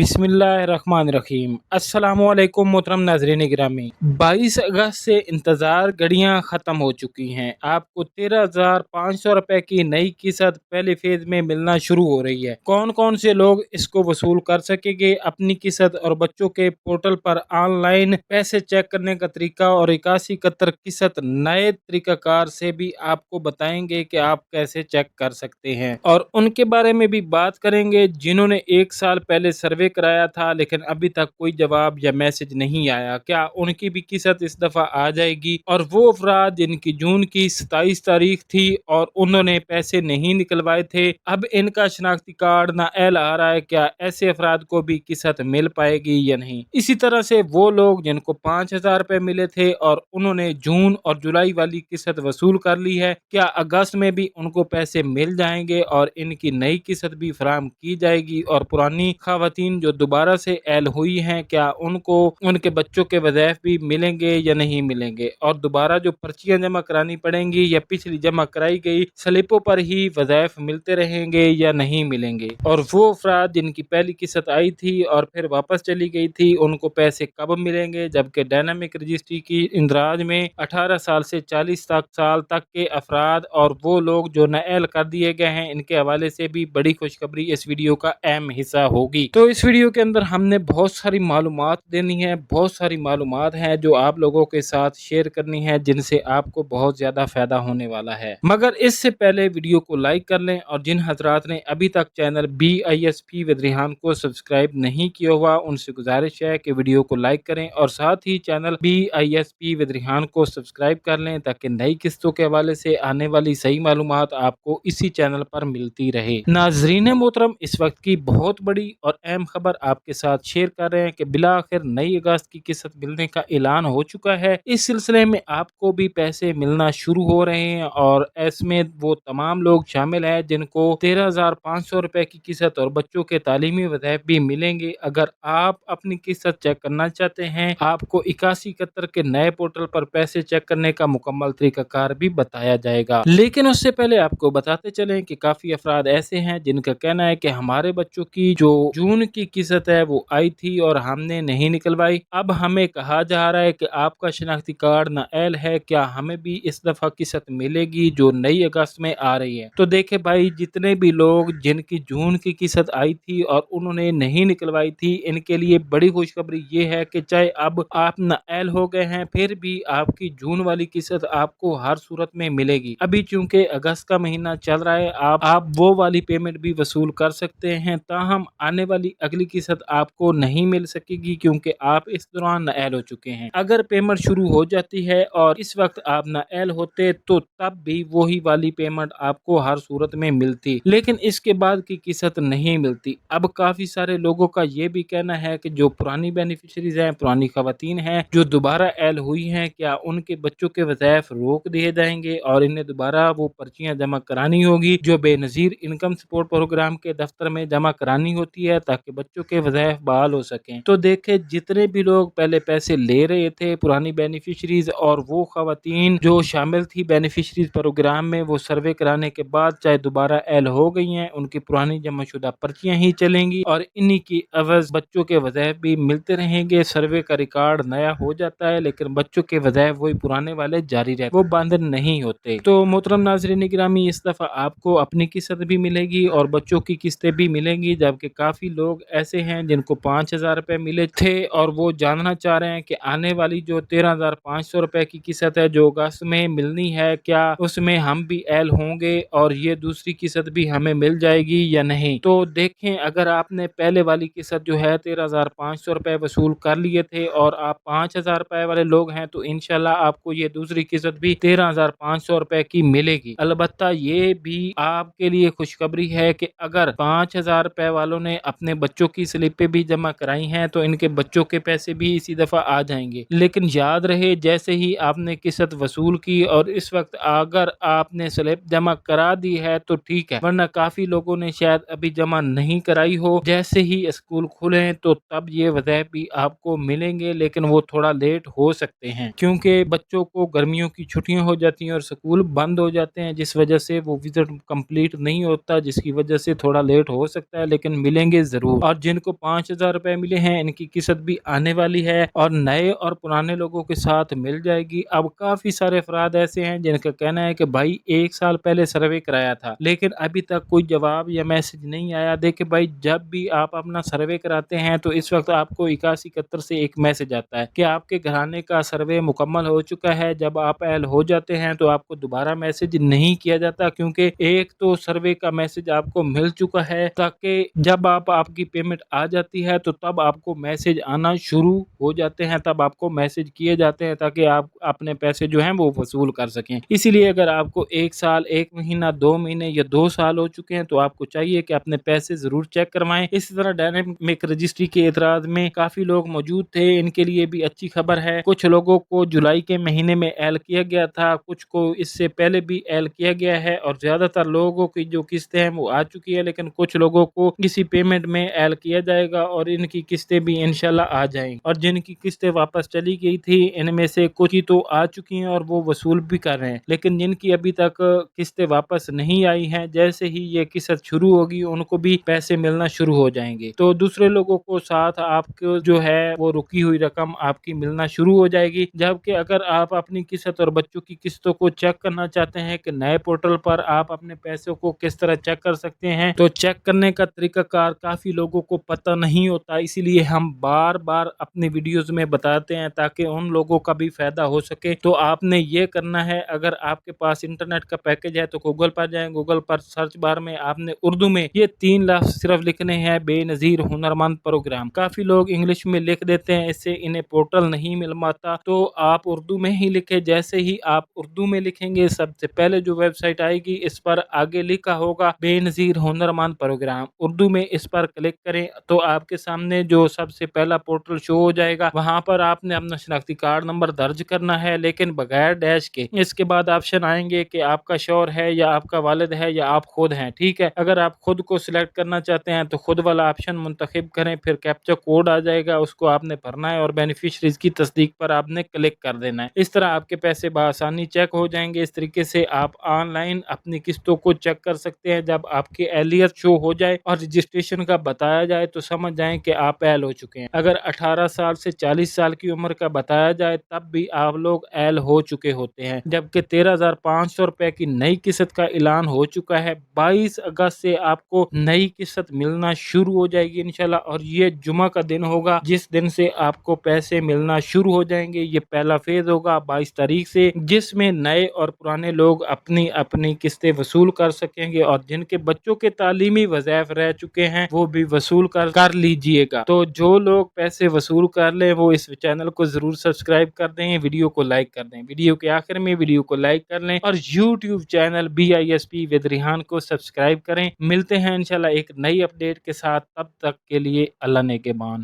بسم اللہ الرحمن الرحیم۔ السلام علیکم محترم ناظرین گرامی۔ بائیس اگست سے انتظار گھڑیاں ختم ہو چکی ہیں۔ آپ کو تیرہ ہزار پانچ سو روپے کی نئی قسط پہلے فیز میں ملنا شروع ہو رہی ہے۔ کون کون سے لوگ اس کو وصول کر سکیں گے؟ اپنی قسط اور بچوں کے پورٹل پر آن لائن پیسے چیک کرنے کا طریقہ اور اکاسی قطر قسط نئے طریقہ کار سے بھی آپ کو بتائیں گے کہ آپ کیسے چیک کر سکتے ہیں۔ اور ان کے بارے میں بھی بات کریں گے جنہوں نے ایک سال پہلے سروے کرایا تھا، لیکن ابھی تک کوئی جواب یا میسج نہیں آیا۔ کیا ان کی بھی قسط اس دفعہ آ جائے گی؟ اور وہ افراد جن کی جون کی ستائیس تاریخ تھی اور انہوں نے پیسے نہیں نکلوائے تھے، اب ان کا شناختی کارڈ نہ اہل آ رہا ہے، کیا ایسے افراد کو بھی قسط مل پائے گی یا نہیں؟ اسی طرح سے وہ لوگ جن کو پانچ ہزار روپے ملے تھے اور انہوں نے جون اور جولائی والی قسط وصول کر لی ہے، کیا اگست میں بھی ان کو پیسے مل جائیں گے اور ان کی نئی قسط بھی فراہم کی جائے گی اور پرانی خواتین جو دوبارہ سے ایل ہوئی ہیں، کیا ان کو، ان کے بچوں کے وظائف بھی ملیں گے یا نہیں ملیں گے؟ اور دوبارہ جو پرچیاں جمع کرانی پڑیں گی یا پچھلی جمع کرائی گئی سلپوں پر ہی وظائف ملتے رہیں گے یا نہیں ملیں گے؟ اور وہ افراد جن کی پہلی قسط آئی تھی اور پھر واپس چلی گئی تھی، ان کو پیسے کب ملیں گے؟ جبکہ ڈائنامک رجسٹری کی اندراج میں اٹھارہ سال سے چالیس تک سال تک کے افراد اور وہ لوگ جو نئل کر دیے گئے ہیں، ان کے حوالے سے بھی بڑی خوشخبری اس ویڈیو کا اہم حصہ ہوگی۔ تو اس ویڈیو کے اندر ہم نے بہت ساری معلومات دینی ہے بہت ساری معلومات ہیں جو آپ لوگوں کے ساتھ شیئر کرنی ہے جن سے آپ کو بہت زیادہ فائدہ ہونے والا ہے۔ مگر اس سے پہلے ویڈیو کو لائک کر لیں اور جن حضرات نے ابھی تک چینل بی آئی ایس پی ودریحان کو سبسکرائب نہیں کیا ہوا، ان سے گزارش ہے کہ ویڈیو کو لائک کریں اور ساتھ ہی چینل بی آئی ایس پی ودریحان کو سبسکرائب کر لیں تاکہ نئی قسطوں کے حوالے سے آنے والی صحیح معلومات آپ کو اسی چینل پر ملتی رہے۔ ناظرین محترم، اس وقت کی بہت بڑی اور اہم خبر آپ کے ساتھ شیئر کر رہے ہیں کہ بلاخر نئی اگست کی قسط ملنے کا اعلان ہو چکا ہے۔ اس سلسلے میں آپ کو بھی پیسے ملنا شروع ہو رہے ہیں اور اس میں وہ تمام لوگ شامل ہیں جن کو تیرہ ہزار پانچ سو روپے کی قسط اور بچوں کے تعلیمی وظائف بھی ملیں گے۔ اگر آپ اپنی قسط چیک کرنا چاہتے ہیں، آپ کو اکاسی اکہتر کے نئے پورٹل پر پیسے چیک کرنے کا مکمل طریقہ کار بھی بتایا جائے گا۔ لیکن اس سے پہلے آپ کو بتاتے چلیں کہ کافی افراد ایسے ہیں جن کا کہنا ہے کہ ہمارے بچوں کی جو جون کی قسط ہے وہ آئی تھی اور ہم نے نہیں نکلوائی۔ اب ہمیں کہا جا رہا ہے کہ آپ کا شناختی کارڈ نہ ایل ہے، کیا ہمیں بھی اس دفعہ قسط ملے گی جو نئی اگست میں آ رہی ہے؟ تو دیکھیں بھائی، جتنے بھی لوگ جن کی جون کی قسط آئی تھی اور انہوں نے نہیں نکلوائی تھی، ان کے لیے بڑی خوشخبری یہ ہے کہ چاہے اب آپ نہ ایل ہو گئے ہیں، پھر بھی آپ کی جون والی قسط آپ کو ہر صورت میں ملے گی۔ ابھی چونکہ اگست کا مہینہ چل رہا ہے، آپ آپ وہ والی پیمنٹ بھی وصول کر سکتے ہیں تاہم آنے والی اگلی قسط آپ کو نہیں مل سکے گی کیونکہ آپ اس دوران نائل ہو چکے ہیں۔ اگر پیمنٹ شروع ہو جاتی ہے اور اس وقت آپ نائل ہوتے تو تب بھی وہی والی پیمنٹ آپ کو ہر صورت میں ملتی۔ لیکن اس کے بعد کی قسط نہیں ملتی۔ اب کافی سارے لوگوں کا یہ بھی کہنا ہے کہ جو پرانی بینیفیشریز ہیں، پرانی خواتین ہیں، جو دوبارہ ایل ہوئی ہیں، کیا ان کے بچوں کے وظائف روک دیے جائیں گے اور انہیں دوبارہ وہ پرچیاں جمع کرانی ہوگی جو بے نظیر انکم سپورٹ پروگرام کے دفتر میں جمع کرانی ہوتی ہے تاکہ بچوں کے وظائف بحال ہو سکیں۔ تو دیکھیں، جتنے بھی لوگ پہلے پیسے لے رہے تھے پرانی بینیفیشریز اور وہ خواتین جو شامل تھی بینیفیشریز پروگرام میں، وہ سروے کرانے کے بعد چاہے دوبارہ ایل ہو گئی ہیں، ان کی پرانی جمع شدہ پرچیاں ہی چلیں گی اور انہی کی عوض بچوں کے وظائف بھی ملتے رہیں گے۔ سروے کا ریکارڈ نیا ہو جاتا ہے، لیکن بچوں کے وظائف وہی پرانے والے جاری رہتے وہ باندھ نہیں ہوتے۔ تو محترم ناظرین گرامی، اس دفعہ آپ کو اپنی قسط بھی ملے گی اور بچوں کی قسطیں بھی ملیں گی، جبکہ کافی لوگ ایسے ہیں جن کو پانچ ہزار روپے ملے تھے اور وہ جاننا چاہ رہے ہیں کہ آنے والی جو تیرہ ہزار پانچ سو روپے کی قسط ہے جو اگست میں ملنی ہے، کیا اس میں ہم بھی ایل ہوں گے اور یہ دوسری قسط بھی ہمیں مل جائے گی یا نہیں؟ تو دیکھیں، اگر آپ نے پہلے والی قسط جو ہے تیرہ ہزار پانچ سو روپے وصول کر لیے تھے اور آپ پانچ ہزار روپے والے لوگ ہیں، تو انشاءاللہ آپ کو یہ دوسری قسط بھی تیرہ ہزار پانچ سو روپے کی ملے گی۔ البتہ یہ بھی آپ کے لیے خوشخبری ہے کہ اگر پانچ ہزار روپے والوں نے اپنے بچے بچوں کی سلپیں بھی جمع کرائی ہیں، تو ان کے بچوں کے پیسے بھی اسی دفعہ آ جائیں گے۔ لیکن یاد رہے، جیسے ہی آپ نے قسط وصول کی اور اس وقت اگر آپ نے سلپ جمع کرا دی ہے تو ٹھیک ہے، ورنہ کافی لوگوں نے شاید ابھی جمع نہیں کرائی ہو۔ جیسے ہی اسکول کھلیں تو تب یہ وظائف بھی آپ کو ملیں گے، لیکن وہ تھوڑا لیٹ ہو سکتے ہیں۔ کیونکہ بچوں کو گرمیوں کی چھٹیاں ہو جاتی ہیں اور اسکول بند ہو جاتے ہیں، جس وجہ سے وہ وزٹ کمپلیٹ نہیں ہوتا، جس کی وجہ سے تھوڑا لیٹ ہو سکتا ہے، لیکن ملیں گے ضرور۔ اور جن کو پانچ ہزار روپے ملے ہیں، ان کی قسط بھی آنے والی ہے اور نئے اور پرانے لوگوں کے ساتھ مل جائے گی۔ اب کافی سارے افراد ایسے ہیں جن کا کہنا ہے کہ بھائی ایک سال پہلے سروے کرایا تھا، لیکن ابھی تک کوئی جواب یا میسج نہیں آیا۔ دیکھیں بھائی، جب بھی آپ اپنا سروے کراتے ہیں تو اس وقت آپ کو اکاسی اکہتر سے ایک میسج آتا ہے کہ آپ کے گھرانے کا سروے مکمل ہو چکا ہے۔ جب آپ اہل ہو جاتے ہیں تو آپ کو دوبارہ میسج نہیں کیا جاتا، کیونکہ ایک تو سروے کا میسج آپ کو مل چکا ہے، تاکہ جب آپ آپ کی پیمنٹ آ جاتی ہے تو تب آپ کو میسج آنا شروع ہو جاتے ہیں، تب آپ کو میسج کیے جاتے ہیں تاکہ آپ اپنے پیسے جو ہیں وہ وصول کر سکیں۔ اسی لیے اگر آپ کو ایک سال، ایک مہینہ، دو مہینے یا دو سال ہو چکے ہیں تو آپ کو چاہیے کہ اپنے پیسے ضرور چیک کروائیں۔ اسی طرح ڈائنامک رجسٹری کے اعتراض میں کافی لوگ موجود تھے، ان کے لیے بھی اچھی خبر ہے۔ کچھ لوگوں کو جولائی کے مہینے میں ایل کیا گیا تھا، کچھ کو اس سے پہلے بھی ایل کیا گیا ہے اور زیادہ تر لوگوں کی جو قسطیں ہیں وہ آ چکی ہے لیکن کچھ لوگوں کو کسی پیمنٹ میں ایل کیا جائے گا اور ان کی قسطیں بھی انشاءاللہ آ جائیں اور جن کی قسطیں واپس چلی گئی تھی ان میں سے کچھ ہی تو آ چکی ہیں اور وہ وصول بھی کر رہے ہیں۔ لیکن جن کی ابھی تک قسطیں واپس نہیں آئی ہیں، جیسے ہی یہ قسط شروع ہوگی، ان کو بھی پیسے ملنا شروع ہو جائیں گے۔ تو دوسرے لوگوں کو ساتھ آپ کو جو ہے وہ رکی ہوئی رقم آپ کی ملنا شروع ہو جائے گی۔ جبکہ اگر آپ اپنی قسط اور بچوں کی قسطوں کو چیک کرنا چاہتے ہیں کہ نئے پورٹل پر آپ اپنے پیسوں کو کس طرح چیک کر سکتے ہیں، تو چیک کرنے کا طریقہ کار کافی لوگ لوگوں کو پتہ نہیں ہوتا، اسی لیے ہم بار بار اپنی ویڈیوز میں بتاتے ہیں تاکہ ان لوگوں کا بھی فائدہ ہو سکے۔ تو آپ نے یہ کرنا ہے، اگر آپ کے پاس انٹرنیٹ کا پیکج ہے تو گوگل پر جائیں، گوگل پر سرچ بار میں آپ نے اردو میں یہ تین لفظ صرف لکھنے ہیں، بے نظیر ہنرمند پروگرام۔ کافی لوگ انگلش میں لکھ دیتے ہیں، اس سے انہیں پورٹل نہیں مل پاتا۔ تو آپ اردو میں ہی لکھیں، جیسے ہی آپ اردو میں لکھیں گے، سب سے پہلے جو ویب سائٹ آئے گی، اس پر آگے لکھا ہوگا، بے نظیر ہنرمند پروگرام۔ اردو میں اس پر کلک کریں تو آپ کے سامنے جو سب سے پہلا پورٹل شو ہو جائے گا، وہاں پر آپ نے اپنا شناختی کارڈ نمبر درج کرنا ہے، لیکن بغیر ڈیش کے۔ اس کے بعد آپشن آئیں گے کہ آپ کا شور ہے یا آپ کا والد ہے یا آپ خود ہیں، ٹھیک ہے۔ اگر آپ خود کو سلیکٹ کرنا چاہتے ہیں تو خود والا آپشن منتخب کریں، پھر کیپچا کوڈ آ جائے گا، اس کو آپ نے بھرنا ہے اور بینیفیشریز کی تصدیق پر آپ نے کلک کر دینا ہے۔ اس طرح آپ کے پیسے بآسانی چیک ہو جائیں گے۔ اس طریقے سے آپ آن لائن اپنی قسطوں کو چیک کر سکتے ہیں جب آپ کی اہلیت شو ہو جائے اور رجسٹریشن کا بتا بتایا جائے تو سمجھ جائیں کہ آپ اہل ہو چکے ہیں۔ اگر اٹھارہ سال سے چالیس سال کی عمر کا بتایا جائے تب بھی آپ لوگ اہل ہو چکے ہوتے ہیں۔ جبکہ تیرہ ہزار پانچ سو روپے کی نئی قسط کا اعلان ہو چکا ہے۔ بائیس اگست سے آپ کو نئی قسط ملنا شروع ہو جائے گی انشاءاللہ اور یہ جمعہ کا دن ہوگا جس دن سے آپ کو پیسے ملنا شروع ہو جائیں گے۔ یہ پہلا فیز ہوگا بائیس تاریخ سے جس میں نئے اور پرانے لوگ اپنی اپنی قسطیں وصول کر سکیں گے اور جن کے بچوں کے تعلیمی وظائف رہ چکے ہیں وہ بھی وصول کر کر لیجیے گا۔ تو جو لوگ پیسے وصول کر لیں، وہ اس چینل کو ضرور سبسکرائب کر دیں، ویڈیو کو لائک کر دیں۔ ویڈیو کے آخر میں ویڈیو کو لائک کر لیں اور YouTube channel B I S P with Rehan کو سبسکرائب کریں۔ ملتے ہیں انشاءاللہ ایک نئی اپڈیٹ کے ساتھ۔ تب تک کے لیے اللہ نے کے بان۔